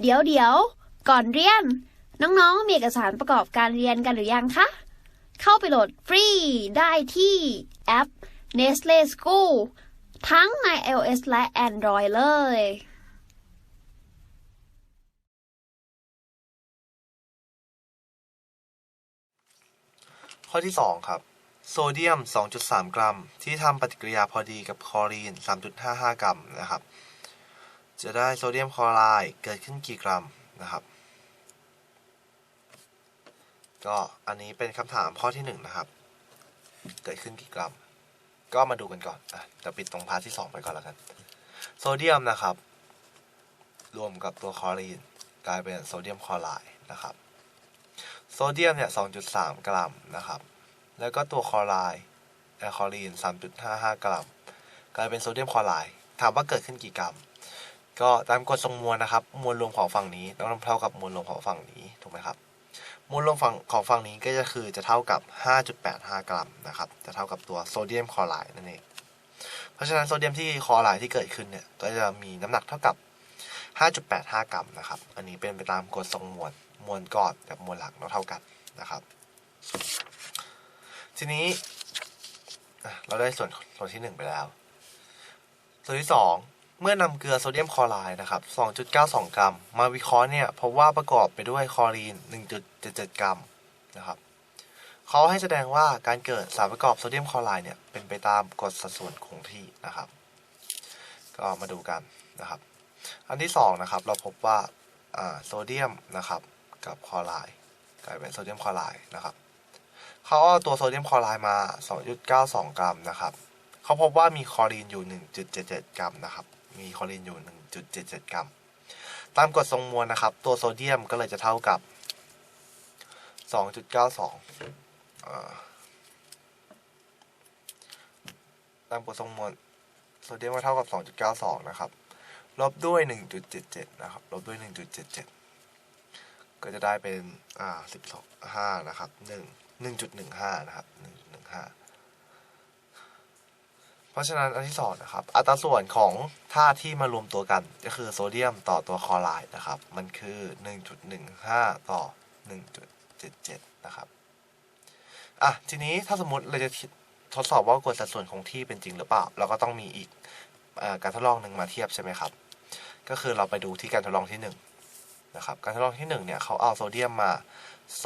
เดี๋ยวเดี๋ยวก่อนเรียน น้องๆ มีเอกสารประกอบการเรียนกันหรือยังคะ เข้าไปโหลดฟรีได้ที่แอป Nestle School ทั้งใน iOS และ Android เลยข้อที่ 2 ครับ โซเดียม 2.3 กรัม ที่ทำปฏิกิริยาพอดีกับคลอรีน 3.55 กรัมนะครับ จะได้โซเดียมคลอไรด์เกิดขึ้นกี่กรัมนะครับ ก็อันนี้เป็นคำถามข้อที่1นะครับ เกิดขึ้นกี่กรัม ก็มาดูกันก่อนอะจะปิดตรงพาร์ทที่ 2 ไปก่อนแล้วกัน โซเดียมนะครับ รวมกับตัวคลอรีน กลายเป็นโซเดียมคลอไรด์นะครับ โซเดียมเนี่ย 2.3 กรัมนะครับ แล้วก็ตัวคลอไรด์แอลคอลีน 3.55 กรัม กลายเป็นโซเดียมคลอไรด์ถามว่าเกิดขึ้นกี่กรัม ก็ตามกฎทรงมวลนะครับ มวลรวมของฝั่งนี้ต้องเท่ากับมวลรวมของฝั่งนี้ถูกไหมครับมวลรวมฝั่งของฝั่งนี้ก็จะคือจะเท่ากับ 5.85 กรัมนะครับ จะเท่ากับตัวโซเดียมคลอไรด์นั่นเอง เพราะฉะนั้นโซเดียมที่คลอไรด์ที่เกิดขึ้นเนี่ยก็จะมีน้ำหนักเท่ากับ 5.85 กรัมนะครับ อันนี้เป็นไปตามกฎทรงมวล มวลก้อนกับมวลหลักเราเท่ากันนะครับ ทีนี้เราได้ส่วนส่วนที่หนึ่งไปแล้ว ส่วนที่สอง เมื่อนำเกลือโซเดียมคลอไรด์นะครับ 2.92 กรัม มาวิเคราะห์เนี่ยพบว่าประกอบไปด้วยคลอรีน 1.77 กรัมนะครับเขาให้แสดงว่าการเกิดสารประกอบโซเดียมคลอไรด์เนี่ยเป็นไปตามกฎสัดส่วนคงที่นะครับ ก็มาดูกันนะครับ อันที่สองนะครับเราพบว่าอ่าโซเดียมนะครับกับคลอไรด์กลายเป็นโซเดียมคลอไรด์นะครับเขาเอาตัวโซเดียมคลอไรด์มา 2.92 กรัมนะครับเขาพบว่ามีคลอรีนอยู่ 1.77 กรัมนะครับ มีคลอรีนอยู่ 1.77 กรัม ตามกฎทรงมวลนะครับ ตัวโซเดียมก็เลยจะเท่ากับ 2.92 ตามกฎทรงมวลโซเดียมก็เท่ากับ 2.92 นะครับ ลบด้วย 1.77 นะครับ ลบด้วย 1.77 ก็จะได้เป็น อ่า12 5 นะครับ 1 1.15 นะครับ 1.15 เพราะฉะนั้นอันที่สองนะครับ อัตราส่วนของธาตุที่มารวมตัวกัน ก็คือโซเดียมต่อตัวคลอไรด์นะครับ มันคือ 1.15 ต่อ 1.77 นะครับ อะ ทีนี้ถ้าสมมติเราจะทดสอบว่ากฎสัดส่วนคงที่เป็นจริงหรือเปล่า เราก็ต้องมีอีกอการทดลองหนึ่งมาเทียบใช่ไหมครับ ก็คือเราไปดูที่การทดลองที่หนึ่งนะครับ การทดลองที่หนึ่งเนี่ยเขาเอาโซเดียมมา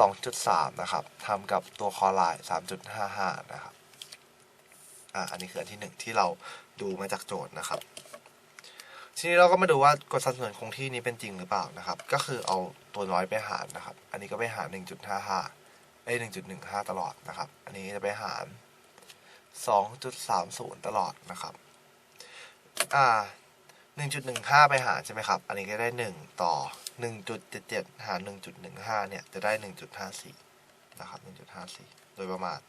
2.3 นะครับทำกับตัวคลอไรด์3.55 นะครับ อ่าอันนี้คืออันที่หนึ่งที่เราดูมาจากโจทย์นะครับทีนี้เราก็มาดูว่ากฎสัดส่วนคงที่นี้เป็นจริงหรือเปล่านะครับ ก็คือเอาตัวน้อยไปหารนะครับ อันนี้ก็ไปหาร 1.55เอ้ย1.15 ตลอดนะครับ อันนี้จะไปหาร 2.30 ตลอดนะครับ อ่า 1.15 ไปหารใช่ไหมครับ อันนี้ก็ได้ 1 ต่อ 1.77 หาร 1.15 เนี่ย จะได้ 1.54 นะครับ 1.54 โดยประมาณ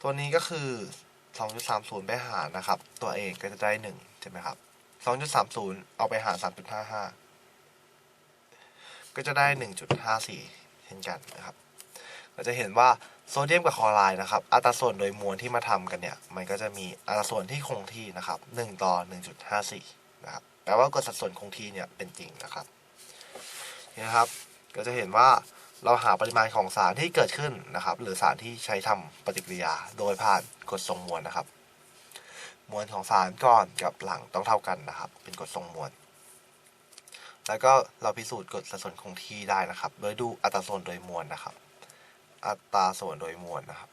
ตัวนี้ก็คือ 2.30 ไปหารนะครับ ตัวเองก็จะได้ 1 ใช่ไหมครับ 2.30 เอาไปหาร 3.55 ก็จะได้ 1.54 เช่นกันนะครับ เราจะเห็นว่าโซเดียมกับคลอไรด์นะครับ อัตราส่วนโดยมวลที่มาทำกันเนี่ย มันก็จะมีอัตราส่วนที่คงที่นะครับ 1 ต่อ 1.54 นะครับ แปลว่ากฎสัดส่วนคงที่เนี่ยเป็นจริงนะครับ นี่นะครับ ก็จะเห็นว่า เราหาปริมาณของสารที่เกิดขึ้นนะครับ หรือสารที่ใช้ทำปฏิกิริยา โดยผ่านกฎทรงมวลนะครับ มวลของสารก่อนกับหลังต้องเท่ากันนะครับ เป็นกฎทรงมวล แล้วก็เราพิสูจน์กฎสัดส่วนคงที่ได้นะครับ โดยดูอัตราส่วนโดยมวลนะครับ อัตราส่วนโดยมวลนะครับ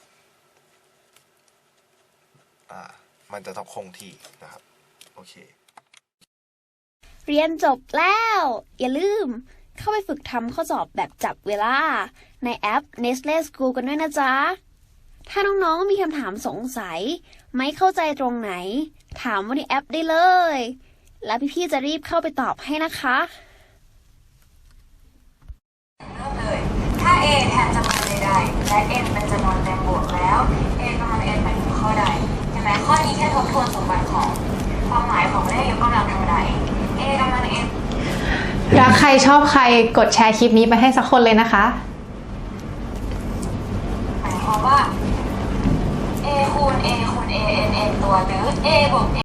อ่ามันจะต้องคงที่นะครับ โอเค เรียนจบแล้ว อย่าลืม เข้าไปฝึกทำข้อสอบแบบจับเวลา ในแอป Nestle School กันด้วยนะจ๊ะ ถ้าน้องๆมีคำถามสงสัย ไม่เข้าใจตรงไหน ถามว่าในแอปได้เลย แล้วพี่ๆจะรีบเข้าไปตอบให้นะคะ เริ่มเลย ถ้า a แทนจำนวนใดๆและ n เป็นจำนวนเต็มบวกแล้ว รักใครชอบใครกดแชร์คลิปนี้ไปให้สักคนเลยนะคะหมายความว่า a คูณ a คูณ a n n ตัวหรือ a บวก a